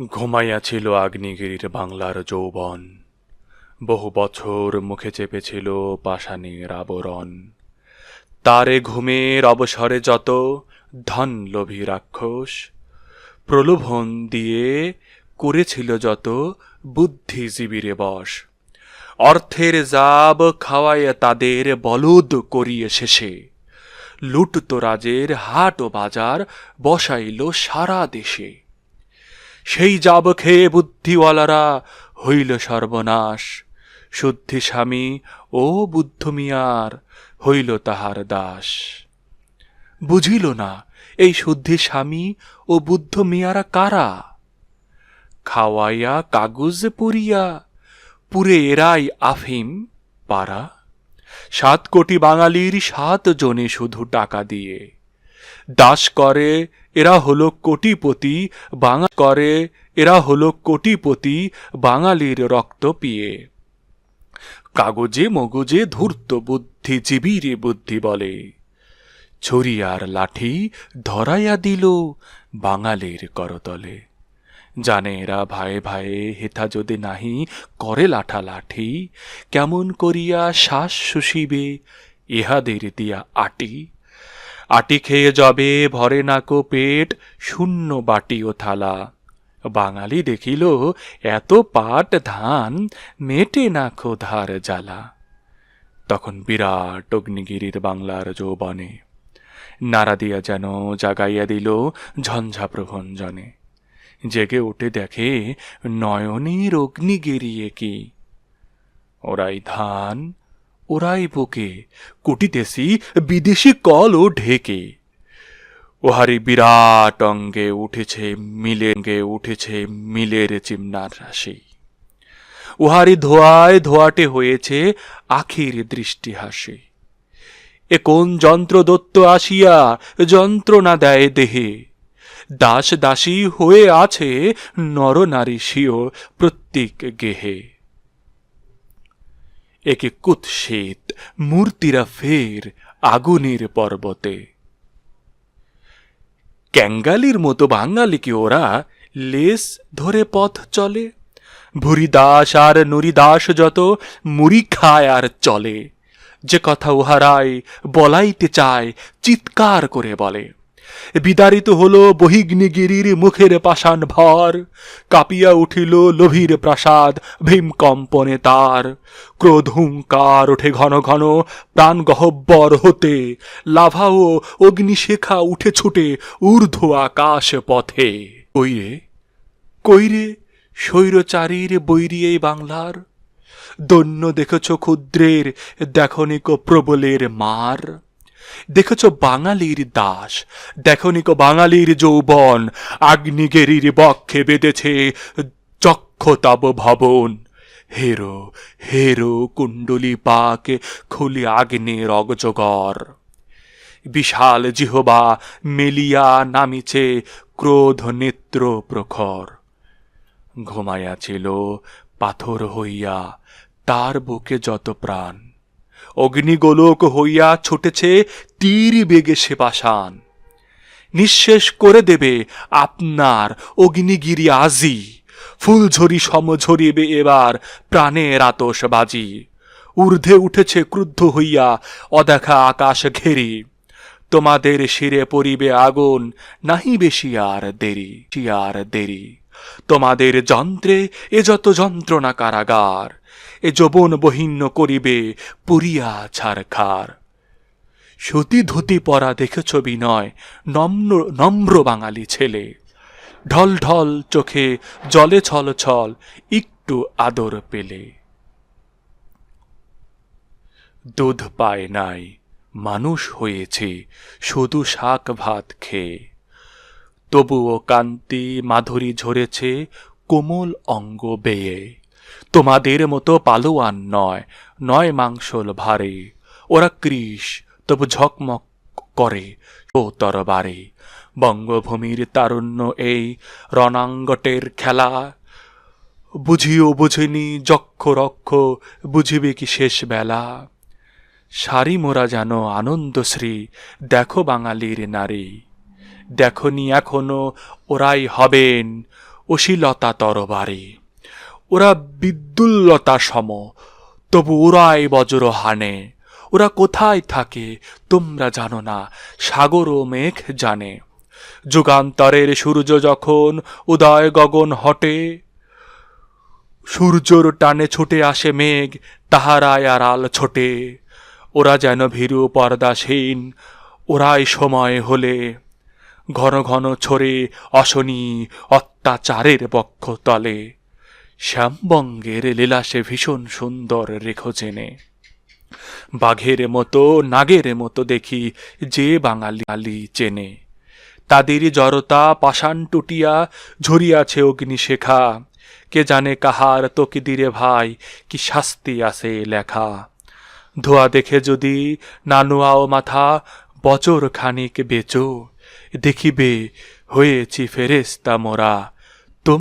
ঘুমাইয়া ছিল আগ্নেয়গিরির বাংলার যৌবন। বহু বছর মুখে চেপেছিল পাষাণের আবরণ। তারে ঘুমের অবসরে যত ধন লোভী রাক্ষস, প্রলোভন দিয়ে করেছিল যত বুদ্ধিজীবীরে বশ। অর্থের জাব খাওয়াইয়া তাদের বলদ করিয়ে শেষে। লুটত রাজের হাট ও বাজার বসাইল সারা দেশে। সেই যাব খেয়ে বুদ্ধিওয়ালারা, হইল সর্বনাশ। শুদ্ধি স্বামী, ও বুদ্ধ মিয়ার, হইল তাহার দাস। বুঝিল না, এই শুদ্ধি স্বামী ও বুদ্ধ মিয়ারা কারা? খাওয়াইয়া কাগজ পুরিয়া, পুরে এরাই আফিম পারা। সাত কোটি বাঙালির সাত জনে শুধু টাকা দিয়ে। দাস করে, এরা হলো কোটিপতি, বাঙা করে, এরা হলো কোটিপতি, বাঙালির রক্ত পিয়ে। কাগজে মগজে ধূর্ত বুদ্ধিজীবীর বুদ্ধি বলে। ছুরি আর লাঠি ধরাইয়া দিল বাঙালির করতলে। জানে এরা ভাই ভাইয়ে হেথা যদি নাহি, করে লাঠা লাঠি। কেমন করিয়া শ্বাস শুষিবে, ইহাদের দিয়া আটি। আটি খেয়ে যাবে, ভরে নাকো পেট, শূন্য বাটি ও থালা। বাঙালি দেখিল, এত পাট ধান মেটে না ক্ষোধার জ্বালা। তখন বিরাট অগ্নিগিরির বাংলার যৌবনে, নাড়া দিয়া যেন জাগাইয়া দিল ঝঞ্ঝা প্রভঞ্জনে। জেগে উঠে দেখে নয়নের অগ্নিগিরিয়ে কি। ওরাই ধান ওরাই বুকে কুটিতেছি বিদেশি কল ও ঢেকে। ওহারি বিরাট অঙ্গে উঠেছে, মিলে উঠেছে মিলের চিমনার রাশি। উহারি ধোয়ায় ধোয়াটে হয়েছে আখির দৃষ্টি হাসি এ কোন যন্ত্র দত্ত আসিয়া যন্ত্রণা দেয় দেহে? দাস দাসী হয়ে আছে নরনারী স্বীয় প্রত্যেক গেহে। একে কুৎসিত, মূর্তিরা ফের আগুনের পর্বতে। ক্যাঙ্গালির মতো বাঙালিকে ওরা লেস ধরে পথ চলে? ভুরি দাস আর নুরি দাস যত মুড়ি খায় আর চলে। যে কথা উহারাই বলাইতে চায়, চিৎকার করে বলে। বিদারিত হল বহিগ্নিগিরির মুখের পাষাণ ভর, কাঁপিয়া উঠিল লোভীর প্রাসাদ ভীমকম্পনে তার। ক্রোধ হুঙ্কার ওঠে ঘন ঘন, প্রাণ গহব্বর হতে, লাভা ও অগ্নিশেখা উঠে ছুটে ঊর্ধ্ব আকাশ পথে। কইরে কইরে, স্বৈরচারীর বৈরী এই বাংলার? দৈন্য দেখেছ ক্ষুদ্রের, দেখনিক প্রবলের মার। দেখেছ বাঙালির দাস? দেখনিক বাঙালির যৌবন। আগ্নিগেরির বক্ষে বেঁধেছে চক্ষতাব ভবন। হেরো হেরো কুণ্ডলী পাক খুলি আগ্নের অগজগর বিশাল জিহবা মেলিয়া নামিছে ক্রোধ নেত্র প্রখর। ঘুমাইয়া ছিল পাথর হইয়া, তার বুকে যত প্রাণ। অগ্নিগোলক হইয়া ছুটেছে তীর বেগে সে পাষাণ নিঃশেষ করে দেবে আপনার অগ্নিগিরি আজি। ফুলঝরি সম ঝরিবে এবার প্রাণের আতসবাজি ঊর্ধ্বে উঠেছে ক্রুদ্ধ হইয়া অদেখা আকাশ ঘেরি। তোমাদের শিরে পড়িবে আগুন, নাহি বেশি আর দেরি আর দেরি। তোমাদের যন্ত্রে এ যত যন্ত্রণা কারাগার। এ যৌবন বহিন্ন করিবে, পুরিয়া ছারখার। সতী ধুতি পরা দেখেছ বিনয়, নম্র নম্র বাঙালি ছেলে। ঢল ঢল চোখে জলে ছল ছল একটু আদর পেলে। দুধ পায় নাই, মানুষ হয়েছে, শুধু শাক ভাত খেয়ে। তবুও কান্তি মাধুরী ঝরেছে, কোমল অঙ্গ বেয়ে। তোমাদের মতো পালোয়ান নয় নয় মাংসল ভারে। ওরা কৃষ, তবু ঝকমক করে ও তরবারে বঙ্গভূমির তারুণ্য এই রণাঙ্গটের খেলা। বুঝিও বুঝিনি যক্ষ রক্ষ বুঝিবে কি শেষ বেলা। সারি মোরা যেন আনন্দশ্রী, দেখো বাঙালির নারী। দেখনি এখনও ওরাই হবেন অশীলতা তরবারি। ওরা বিদ্যুল্লতা সম, তবু ওরাই বজ্র হানে। ওরা কোথায় থাকে তোমরা জানো না, সাগর ও মেঘ জানে। যুগান্তরের সূর্য যখন উদয় গগন হটে, সূর্যর টানে ছুটে আসে মেঘ তাহারায় আড়াল ছোটে। ওরা যেন ভীরু পর্দাসীন, ওরাই সময় হলে। ঘন ঘন ছড়ে অশনি অত্যাচারের বক্ষ তলে। শ্যামবঙ্গের লীলাসে ভীষণ সুন্দর রেখো জেনে। বাঘের মতো, নাগের মতো দেখি যে বাঙালি আলি চেনে। তাদেরই জড়তা পাষাণ টুটিয়া ঝরিয়াছে অগ্নিশেখা। কে জানে কাহার তকিদিরে ভাই, কি শাস্তি আছে লেখা। ধোয়া দেখে যদি নানুয়াও মাথা বচর খানিক বেচো, দেখিবে হয়েছি ফেরেস্তা মোরা।